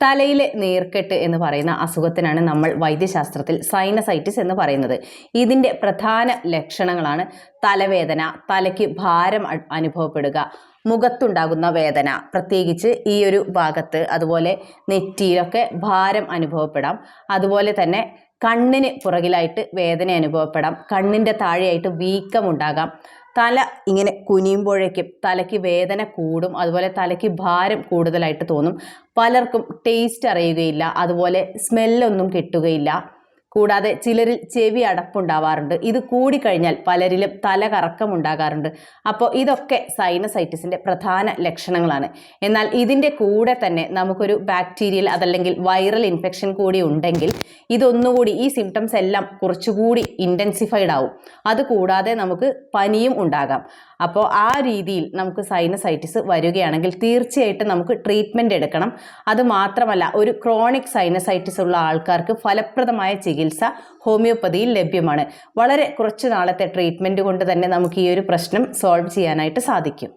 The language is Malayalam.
തലയിലെ നീർക്കെട്ട് എന്ന് പറയുന്ന അസുഖത്തിനാണ് നമ്മൾ വൈദ്യശാസ്ത്രത്തിൽ സൈനസൈറ്റിസ് എന്ന് പറയുന്നത്. ഇതിന്റെ പ്രധാന ലക്ഷണങ്ങളാണ് തലവേദന തലയ്ക്ക് ഭാരം അനുഭവപ്പെടുക മുഖത്തുണ്ടാകുന്ന വേദന പ്രത്യേകിച്ച് ഈ ഒരു ഭാഗത്ത് അതുപോലെ നെറ്റിയിലൊക്കെ ഭാരം അനുഭവപ്പെടാം. അതുപോലെ തന്നെ കണ്ണിന് പുറകിലായിട്ട് വേദന അനുഭവപ്പെടാം. കണ്ണിന്റെ താഴെയായിട്ട് വീക്കമുണ്ടാകാം. തല ഇങ്ങനെ കുനിയുമ്പോഴേക്കും തലയ്ക്ക് വേദന കൂടും അതുപോലെ തലയ്ക്ക് ഭാരം കൂടുതലായിട്ട് തോന്നും. പലർക്കും ടേസ്റ്റ് അറിയുകയില്ല അതുപോലെ സ്മെല്ലൊന്നും കിട്ടുകയില്ല. കൂടാതെ ചിലരിൽ ചെവി അടപ്പുണ്ടാവാറുണ്ട്. ഇത് കൂടിക്കഴിഞ്ഞാൽ പലരിലും തല കറക്കമുണ്ടാകാറുണ്ട്. അപ്പോൾ ഇതൊക്കെ സൈനസൈറ്റിസിന്റെ പ്രധാന ലക്ഷണങ്ങളാണ്. എന്നാൽ ഇതിന്റെ കൂടെ തന്നെ നമുക്കൊരു ബാക്ടീരിയൽ അതല്ലെങ്കിൽ വൈറൽ ഇൻഫെക്ഷൻ കൂടി ഉണ്ടെങ്കിൽ ഇതൊന്നുകൂടി ഈ സിംറ്റംസ് എല്ലാം കുറച്ചുകൂടി ഇന്റൻസിഫൈഡ് ആവും. അതുകൂടാതെ നമുക്ക് പനിയും ഉണ്ടാകാം. അപ്പോൾ ആ രീതിയിൽ നമുക്ക് സൈനസൈറ്റിസ് വരികയാണെങ്കിൽ തീർച്ചയായിട്ടും നമുക്ക് ട്രീറ്റ്മെന്റ് എടുക്കണം. അത് മാത്രമല്ല ഒരു ക്രോണിക് സൈനസൈറ്റിസ് ഉള്ള ആൾക്കാർക്ക് ഫലപ്രദമായ ചികിത്സ ഹോമിയോപ്പതിയിൽ ലഭ്യമാണ്. വളരെ കുറച്ച് നാളത്തെ ട്രീറ്റ്മെന്റ് കൊണ്ട് തന്നെ നമുക്ക് ഈ ഒരു പ്രശ്നം സോൾവ് ചെയ്യാനായിട്ട് സാധിക്കും.